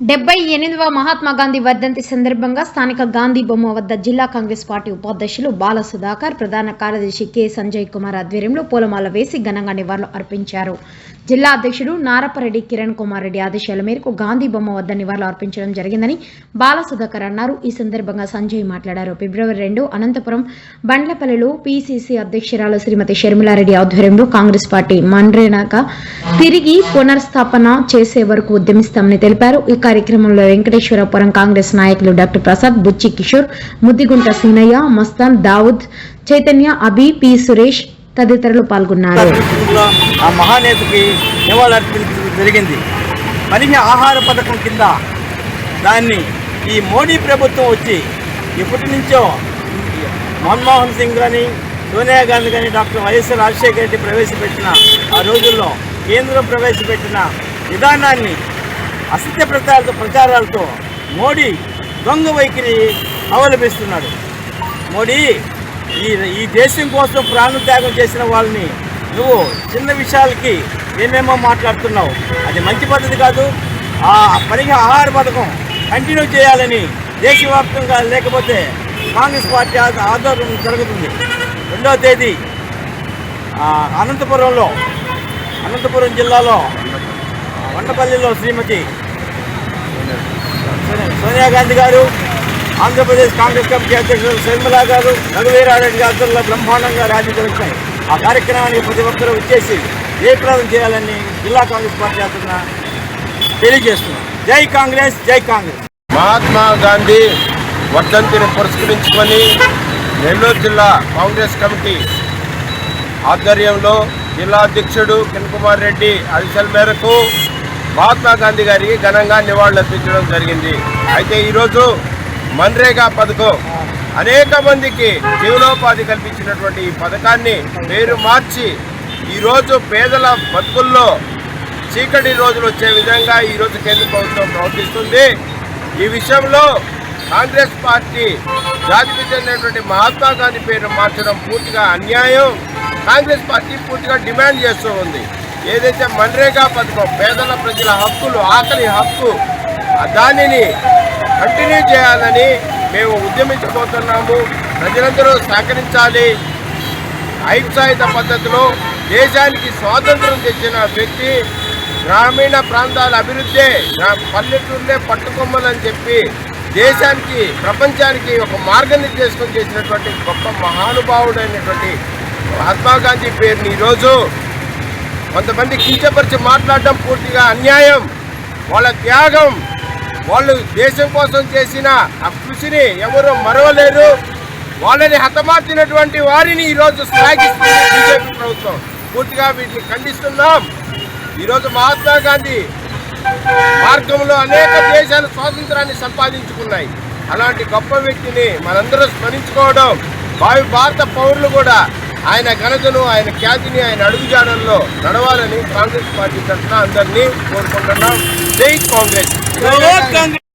డెబ్బై ఎనిమిదవ మహాత్మా గాంధీ వర్ధంతి సందర్భంగా స్థానిక గాంధీ బొమ్మ వద్ద జిల్లా కాంగ్రెస్ పార్టీ ఉపాధ్యక్షులు బాల సుధాకర్ ప్రధాన కార్యదర్శి కె. సంజయ్ కుమార్ ఆధ్వర్యంలో పూలమాల వేసి ఘనంగా నివాళులు అర్పించారు. జిల్లా అధ్యక్షుడు నారపరెడ్డి కిరణ్ కుమార్ రెడ్డి ఆదేశాల మేరకు గాంధీ బొమ్మ వద్ద నివాళులు అర్పించడం జరిగిందని బాల సుధాకర్ అన్నారు. ఈ సందర్భంగా సంజయ్ మాట్లాడారు. ఫిబ్రవరి రెండు అనంతపురం బండ్లపల్లిలో పీసీసీ అధ్యక్షురాలు శ్రీమతి షర్మిలారెడ్డి ఆధ్వర్యంలో కాంగ్రెస్ పార్టీ మండ్రేనాగా తిరిగి పునర్స్థాపన చేసే వరకు ఉద్యమిస్తామని తెలిపారు. ఈ కార్యక్రమంలో వెంకటేశ్వరపురం కాంగ్రెస్ నాయకులు డాక్టర్ ప్రసాద్ బుచ్చి కిషోర్ ముద్దిగుంట సీనయ్య మస్తాన్ దావుద్ చైతన్య అభి పి సురేష్ తదితరులు పాల్గొన్నారు. ఆ మహానేతకి నివాళులర్పించడం జరిగింది. మనిషి ఆహార పథకం కింద దాన్ని ఈ మోడీ ప్రభుత్వం వచ్చి ఎప్పటి నుంచో మన్మోహన్ సింగ్ కానీ సోనియా గాంధీ కానీ డాక్టర్ వైఎస్ రాజశేఖర రెడ్డి ప్రవేశపెట్టిన ఆ రోజుల్లో కేంద్రం ప్రవేశపెట్టిన విధానాన్ని అసత్య ప్రచారాలతో ప్రచారాలతో మోడీ దొంగ వైఖరి అవలంబిస్తున్నాడు. మోడీ ఈ ఈ దేశం కోసం ప్రాణత్యాగం చేసిన వాళ్ళని నువ్వు చిన్న విషయాలకి ఏమేమో మాట్లాడుతున్నావు. అది మంచి పద్ధతి కాదు. ఆ పనికి ఆహార పథకం కంటిన్యూ చేయాలని దేశవ్యాప్తంగా లేకపోతే కాంగ్రెస్ పార్టీ ఆధ్వర్యం జరుగుతుంది. రెండవ తేదీ అనంతపురంలో అనంతపురం జిల్లాలో వండపల్లిలో శ్రీమతి సోనియా గాంధీ గారు ఆంధ్రప్రదేశ్ కాంగ్రెస్ కమిటీ అధ్యక్షులు శర్మిలా గారు రఘువీరారెడ్డి గారితో బ్రహ్మాండంగా ర్యాలీ జరుగుతాయి ఆ కార్యక్రమానికి ప్రతి ఒక్కరూ వచ్చేసి జయప్రదం చేయాలని జిల్లా కాంగ్రెస్ పార్టీ అతను తెలియజేస్తున్నాం. జై కాంగ్రెస్ జై కాంగ్రెస్. మహాత్మా గాంధీ వర్ధంతిని పురస్కరించుకొని నెల్లూరు జిల్లా కాంగ్రెస్ కమిటీ ఆధ్వర్యంలో జిల్లా అధ్యక్షుడు కిరణ్ రెడ్డి ఆదేశాల మేరకు మహాత్మా గాంధీ గారికి ఘనంగా నివాళులర్పించడం జరిగింది. అయితే ఈరోజు మన్రేగా పథకం. అనేక మందికి జీవనోపాధి కల్పించినటువంటి ఈ పథకాన్ని పేరు మార్చి ఈరోజు పేదల బతుకుల్లో చీకటి రోజులు వచ్చే విధంగా ఈరోజు కేంద్ర ప్రభుత్వం ప్రవర్తిస్తుంది. ఈ విషయంలో కాంగ్రెస్ పార్టీ జాతికి చెందినటువంటి మహాత్మా గాంధీ పేరు మార్చడం పూర్తిగా అన్యాయం. కాంగ్రెస్ పార్టీ పూర్తిగా డిమాండ్ చేస్తూ ఉంది. ఏదైతే మన్రేగా పథకం పేదల ప్రజల హక్కులు ఆకలి హక్కు దానిని కంటిన్యూ చేయాలని మేము ఉద్యమించబోతున్నాము. ప్రజలందరూ సహకరించాలి. ఐప్సాయుత పద్ధతిలో దేశానికి స్వాతంత్రం తెచ్చిన వ్యక్తి గ్రామీణ ప్రాంతాల అభివృద్ధి గ్రా- పల్లెటూరులే పట్టుకొమ్మలని చెప్పి దేశానికి ప్రపంచానికి ఒక మార్గనిర్దేశం చేసినటువంటి గొప్ప మహానుభావుడైనటువంటి మహాత్మా గాంధీ పేరుని ఈరోజు కొంతమంది కించపరిచి మాట్లాడడం పూర్తిగా అన్యాయం. వాళ్ళ త్యాగం వాళ్ళు దేశం కోసం చేసిన ఆ కృషిని ఎవరు మరవలేరు. వాళ్ళని హతమార్చినటువంటి వారిని ఈరోజు శ్లాఘిస్తుంది బీజేపీ ప్రభుత్వం. పూర్తిగా వీటిని ఖండిస్తున్నాం. ఈరోజు మహాత్మా గాంధీ మార్గంలో అనేక దేశాలు స్వాతంత్రాన్ని సంపాదించుకున్నాయి. అలాంటి గొప్ప వ్యక్తిని మనందరూ స్మరించుకోవడం భావి భారత పౌరులు కూడా ఆయన ఘనతను ఆయన ఖ్యాతిని ఆయన అడుగుజాడల్లో నడవాలని కాంగ్రెస్ పార్టీ తరఫున అందరినీ కోరుకుంటున్నాం. జై కాంగ్రెస్. కాంగ్రెస్.